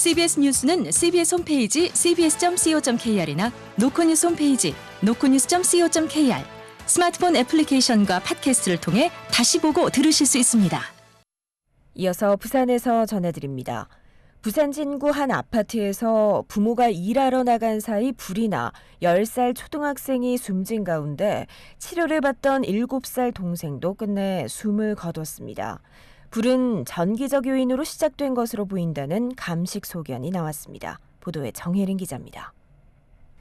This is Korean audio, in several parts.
CBS 뉴스는 CBS 홈페이지 cbs.co.kr이나 노코뉴스 홈페이지 노코뉴스.co.kr 스마트폰 애플리케이션과 팟캐스트를 통해 다시 보고 들으실 수 있습니다. 이어서 부산에서 전해드립니다. 부산 진구 한 아파트에서 부모가 일하러 나간 사이 불이 나 10살 초등학생이 숨진 가운데 치료를 받던 7살 동생도 끝내 숨을 거뒀습니다. 불은 전기적 요인으로 시작된 것으로 보인다는 감식 소견이 나왔습니다. 보도에 정혜린 기자입니다.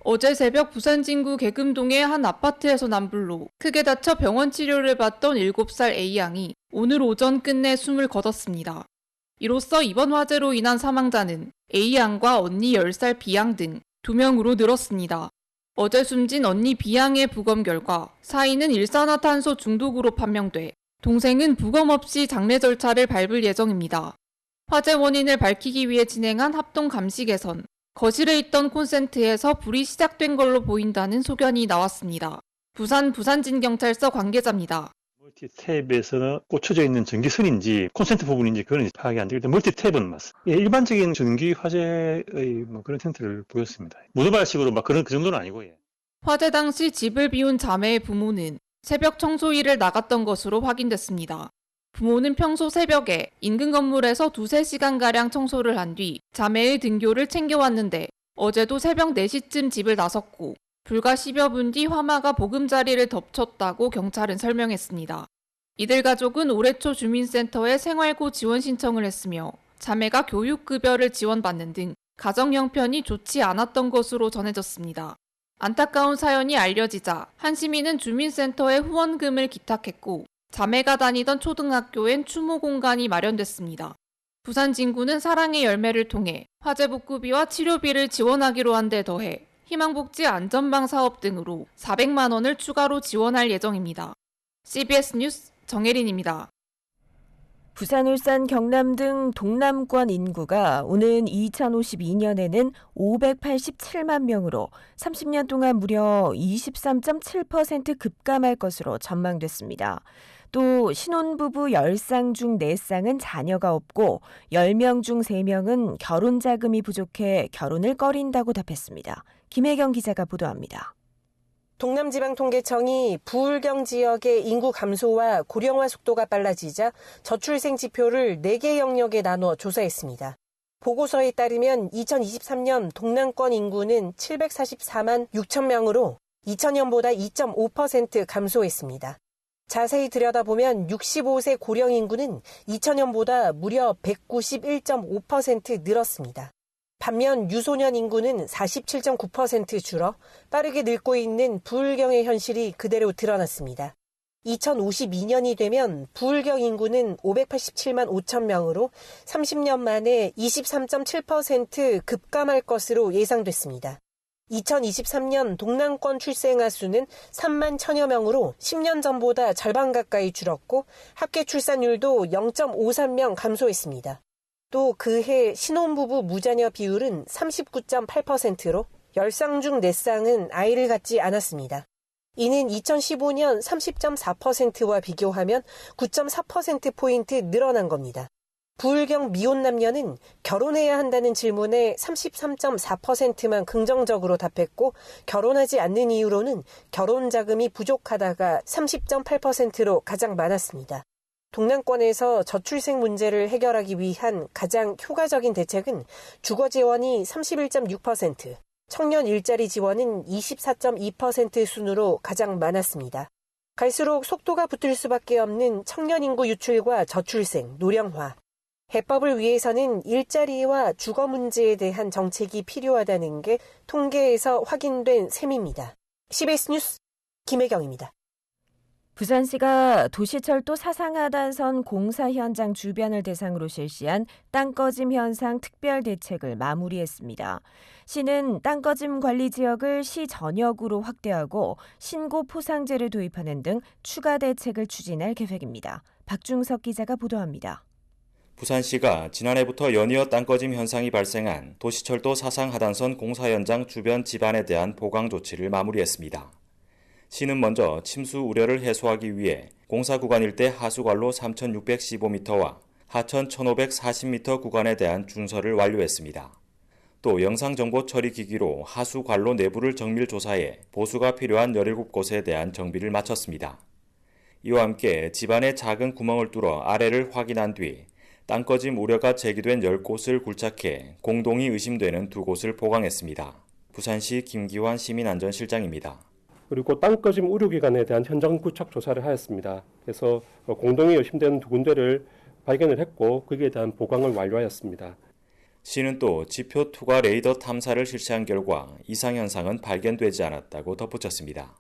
어제 새벽 부산 진구 개금동의 한 아파트에서 난 불로 크게 다쳐 병원 치료를 받던 7살 A양이 오늘 오전 끝내 숨을 거뒀습니다. 이로써 이번 화재로 인한 사망자는 A양과 언니 10살 B양 등 2명으로 늘었습니다. 어제 숨진 언니 B양의 부검 결과 사인은 일산화탄소 중독으로 판명돼 동생은 부검 없이 장례 절차를 밟을 예정입니다. 화재 원인을 밝히기 위해 진행한 합동 감식에선 거실에 있던 콘센트에서 불이 시작된 걸로 보인다는 소견이 나왔습니다. 부산 부산진경찰서 관계자입니다. 멀티탭에서는 꽂혀져 있는 전기선인지 콘센트 부분인지 그건 파악이 안 되기 때문에 멀티탭은 맞습니다. 예, 일반적인 전기 화재의 뭐 그런 텐트를 보였습니다. 무드발식으로 막 그런 그 정도는 아니고 예. 화재 당시 집을 비운 자매의 부모는 새벽 청소 일을 나갔던 것으로 확인됐습니다. 부모는 평소 새벽에 인근 건물에서 두세 시간가량 청소를 한 뒤 자매의 등교를 챙겨왔는데 어제도 새벽 4시쯤 집을 나섰고 불과 10여 분 뒤 화마가 보금자리를 덮쳤다고 경찰은 설명했습니다. 이들 가족은 올해 초 주민센터에 생활고 지원 신청을 했으며 자매가 교육급여를 지원받는 등 가정 형편이 좋지 않았던 것으로 전해졌습니다. 안타까운 사연이 알려지자 한 시민은 주민센터에 후원금을 기탁했고 자매가 다니던 초등학교엔 추모 공간이 마련됐습니다. 부산 진구는 사랑의 열매를 통해 화재 복구비와 치료비를 지원하기로 한 데 더해 희망복지 안전방 사업 등으로 400만 원을 추가로 지원할 예정입니다. CBS 뉴스 정혜린입니다. 부산, 울산, 경남 등 동남권 인구가 오는 2052년에는 587만 명으로 30년 동안 무려 23.7% 급감할 것으로 전망됐습니다. 또 신혼부부 10쌍 중 4쌍은 자녀가 없고 10명 중 3명은 결혼 자금이 부족해 결혼을 꺼린다고 답했습니다. 김혜경 기자가 보도합니다. 동남지방통계청이 부울경 지역의 인구 감소와 고령화 속도가 빨라지자 저출생 지표를 4개 영역에 나눠 조사했습니다. 보고서에 따르면 2023년 동남권 인구는 744만 6천 명으로 2000년보다 2.5% 감소했습니다. 자세히 들여다보면 65세 고령 인구는 2000년보다 무려 191.5% 늘었습니다. 반면 유소년 인구는 47.9% 줄어 빠르게 늙고 있는 부울경의 현실이 그대로 드러났습니다. 2052년이 되면 부울경 인구는 587만 5천 명으로 30년 만에 23.7% 급감할 것으로 예상됐습니다. 2023년 동남권 출생아 수는 3만 천여 명으로 10년 전보다 절반 가까이 줄었고 합계 출산율도 0.53명 감소했습니다. 또 그해 신혼부부 무자녀 비율은 39.8%로 10쌍 중 4쌍은 아이를 갖지 않았습니다. 이는 2015년 30.4%와 비교하면 9.4%포인트 늘어난 겁니다. 부울경 미혼 남녀는 결혼해야 한다는 질문에 33.4%만 긍정적으로 답했고 결혼하지 않는 이유로는 결혼 자금이 부족하다가 30.8%로 가장 많았습니다. 동남권에서 저출생 문제를 해결하기 위한 가장 효과적인 대책은 주거 지원이 31.6%, 청년 일자리 지원은 24.2% 순으로 가장 많았습니다. 갈수록 속도가 붙을 수밖에 없는 청년 인구 유출과 저출생, 노령화. 해법을 위해서는 일자리와 주거 문제에 대한 정책이 필요하다는 게 통계에서 확인된 셈입니다. CBS 뉴스 김혜경입니다. 부산시가 도시철도 사상하단선 공사 현장 주변을 대상으로 실시한 땅꺼짐 현상 특별 대책을 마무리했습니다. 시는 땅꺼짐 관리 지역을 시 전역으로 확대하고 신고 포상제를 도입하는 등 추가 대책을 추진할 계획입니다. 박중석 기자가 보도합니다. 부산시가 지난해부터 연이어 땅꺼짐 현상이 발생한 도시철도 사상 하단선 공사 현장 주변 집안에 대한 보강 조치를 마무리했습니다. 시는 먼저 침수 우려를 해소하기 위해 공사 구간 일대 하수관로 3,615m와 하천 1540m 구간에 대한 준설을 완료했습니다. 또 영상 정보 처리 기기로 하수 관로 내부를 정밀 조사해 보수가 필요한 17곳에 대한 정비를 마쳤습니다. 이와 함께 집안의 작은 구멍을 뚫어 아래를 확인한 뒤 땅꺼짐 우려가 제기된 10곳을 굴착해 공동이 의심되는 두 곳을 보강했습니다. 부산시 김기환 시민안전실장입니다. 그리고 땅꺼짐 우려기관에 대한 현장 구착 조사를 하였습니다. 그래서 공동이 의심되는 두 군데를 발견을 했고 거기에 대한 보강을 완료하였습니다. 시는 또 지표 투과 레이더 탐사를 실시한 결과 이상 현상은 발견되지 않았다고 덧붙였습니다.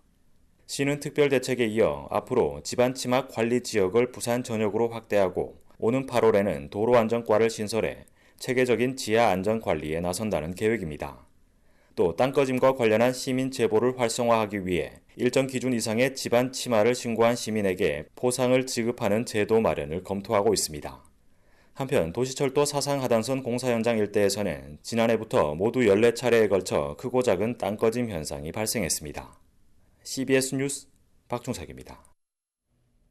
시는 특별 대책에 이어 앞으로 집안 치막 관리 지역을 부산 전역으로 확대하고 오는 8월에는 도로 안전과를 신설해 체계적인 지하 안전 관리에 나선다는 계획입니다. 또 땅꺼짐과 관련한 시민 제보를 활성화하기 위해 일정 기준 이상의 집안 치마를 신고한 시민에게 포상을 지급하는 제도 마련을 검토하고 있습니다. 한편 도시철도 사상 하단선 공사 현장 일대에서는 지난해부터 모두 14차례에 걸쳐 크고 작은 땅꺼짐 현상이 발생했습니다. CBS 뉴스 박종석입니다.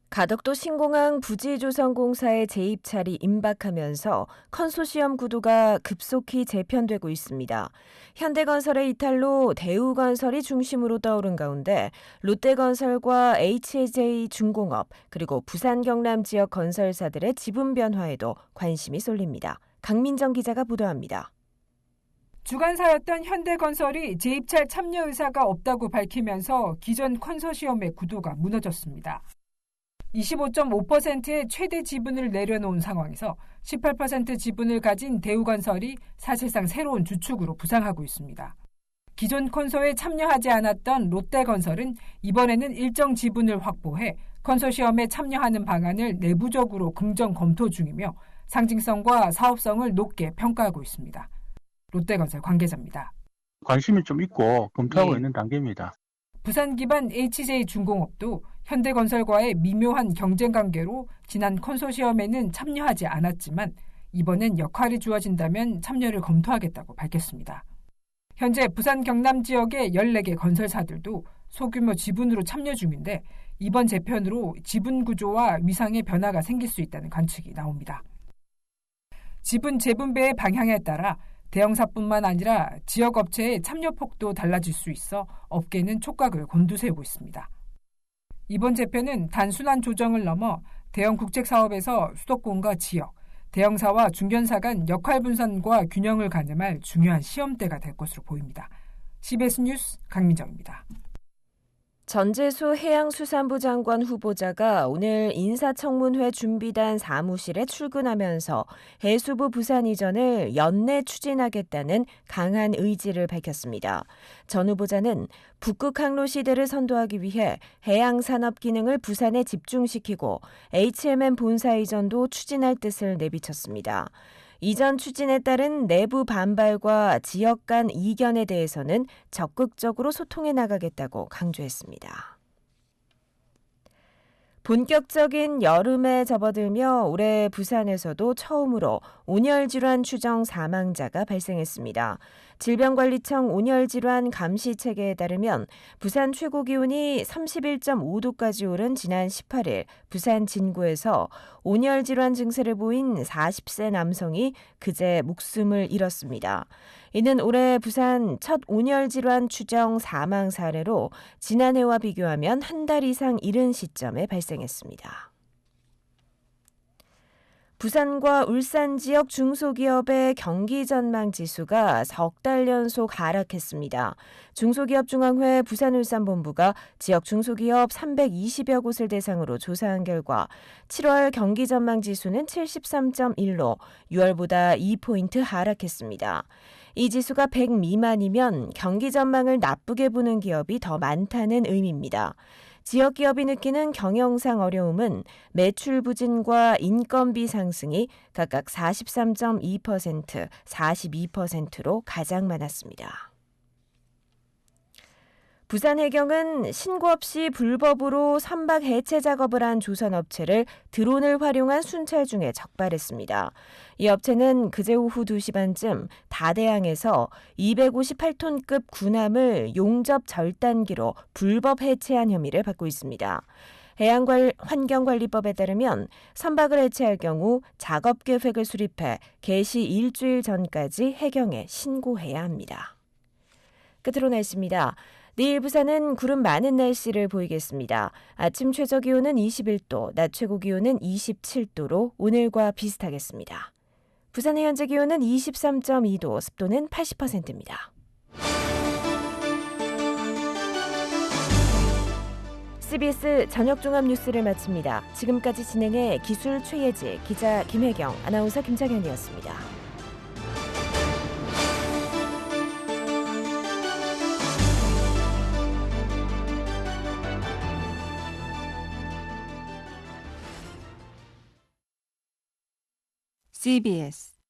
가덕도 신공항 부지조성공사의 재입찰이 임박하면서 컨소시엄 구도가 급속히 재편되고 있습니다. 현대건설의 이탈로 대우건설이 중심으로 떠오른 가운데 롯데건설과 HJ 중공업 그리고 부산 경남 지역 건설사들의 지분 변화에도 관심이 쏠립니다. 강민정 기자가 보도합니다. 주관사였던 현대건설이 재입찰 참여 의사가 없다고 밝히면서 기존 컨소시엄의 구도가 무너졌습니다. 25.5%의 최대 지분을 내려놓은 상황에서 18% 지분을 가진 대우건설이 사실상 새로운 주축으로 부상하고 있습니다. 기존 컨소에 참여하지 않았던 롯데건설은 이번에는 일정 지분을 확보해 컨소시엄에 참여하는 방안을 내부적으로 긍정 검토 중이며 상징성과 사업성을 높게 평가하고 있습니다. 롯데건설 관계자입니다. 관심이 좀 있고 검토하고 네. 있는 단계입니다. 부산 기반 HJ 중공업도 현대건설과의 미묘한 경쟁 관계로 지난 컨소시엄에는 참여하지 않았지만 이번엔 역할이 주어진다면 참여를 검토하겠다고 밝혔습니다. 현재 부산 경남 지역의 14개 건설사들도 소규모 지분으로 참여 중인데 이번 재편으로 지분 구조와 위상의 변화가 생길 수 있다는 관측이 나옵니다. 지분 재분배의 방향에 따라 대형사뿐만 아니라 지역 업체의 참여 폭도 달라질 수 있어 업계는 촉각을 곤두세우고 있습니다. 이번 재편은 단순한 조정을 넘어 대형 국책 사업에서 수도권과 지역, 대형사와 중견사 간 역할 분산과 균형을 가늠할 중요한 시험대가 될 것으로 보입니다. CBS 뉴스 강민정입니다. 전재수 해양수산부 장관 후보자가 오늘 인사청문회 준비단 사무실에 출근하면서 해수부 부산 이전을 연내 추진하겠다는 강한 의지를 밝혔습니다. 전 후보자는 북극 항로 시대를 선도하기 위해 해양 산업 기능을 부산에 집중시키고 HMM 본사 이전도 추진할 뜻을 내비쳤습니다. 이전 추진에 따른 내부 반발과 지역 간 이견에 대해서는 적극적으로 소통해 나가겠다고 강조했습니다. 본격적인 여름에 접어들며 올해 부산에서도 처음으로 온열질환 추정 사망자가 발생했습니다. 질병관리청 온열질환 감시체계에 따르면 부산 최고 기온이 31.5도까지 오른 지난 18일 부산 진구에서 온열질환 증세를 보인 40세 남성이 그제 목숨을 잃었습니다. 이는 올해 부산 첫 온열 질환 추정 사망 사례로 지난해와 비교하면 한 달 이상 이른 시점에 발생했습니다. 부산과 울산 지역 중소기업의 경기 전망 지수가 석 달 연속 하락했습니다. 중소기업 중앙회 부산울산본부가 지역 중소기업 320여 곳을 대상으로 조사한 결과 7월 경기 전망 지수는 73.1로 6월보다 2포인트 하락했습니다. 이 지수가 100 미만이면 경기 전망을 나쁘게 보는 기업이 더 많다는 의미입니다. 지역 기업이 느끼는 경영상 어려움은 매출 부진과 인건비 상승이 각각 43.2%, 42%로 가장 많았습니다. 부산해경은 신고 없이 불법으로 선박 해체 작업을 한 조선 업체를 드론을 활용한 순찰 중에 적발했습니다. 이 업체는 그제 오후 2시 반쯤 다대항에서 258톤급 군함을 용접 절단기로 불법 해체한 혐의를 받고 있습니다. 해양환경관리법에 따르면 선박을 해체할 경우 작업 계획을 수립해 개시 일주일 전까지 해경에 신고해야 합니다. 끝으로 날씨입니다. 내일 부산은 구름 많은 날씨를 보이겠습니다. 아침 최저 기온은 21도, 낮 최고 기온은 27도로 오늘과 비슷하겠습니다. 부산의 현재 기온은 23.2도, 습도는 80%입니다. CBS 저녁 종합 뉴스를 마칩니다. 지금까지 진행해 기술 최예지, 기자 김혜경, 아나운서 김창현이었습니다. CBS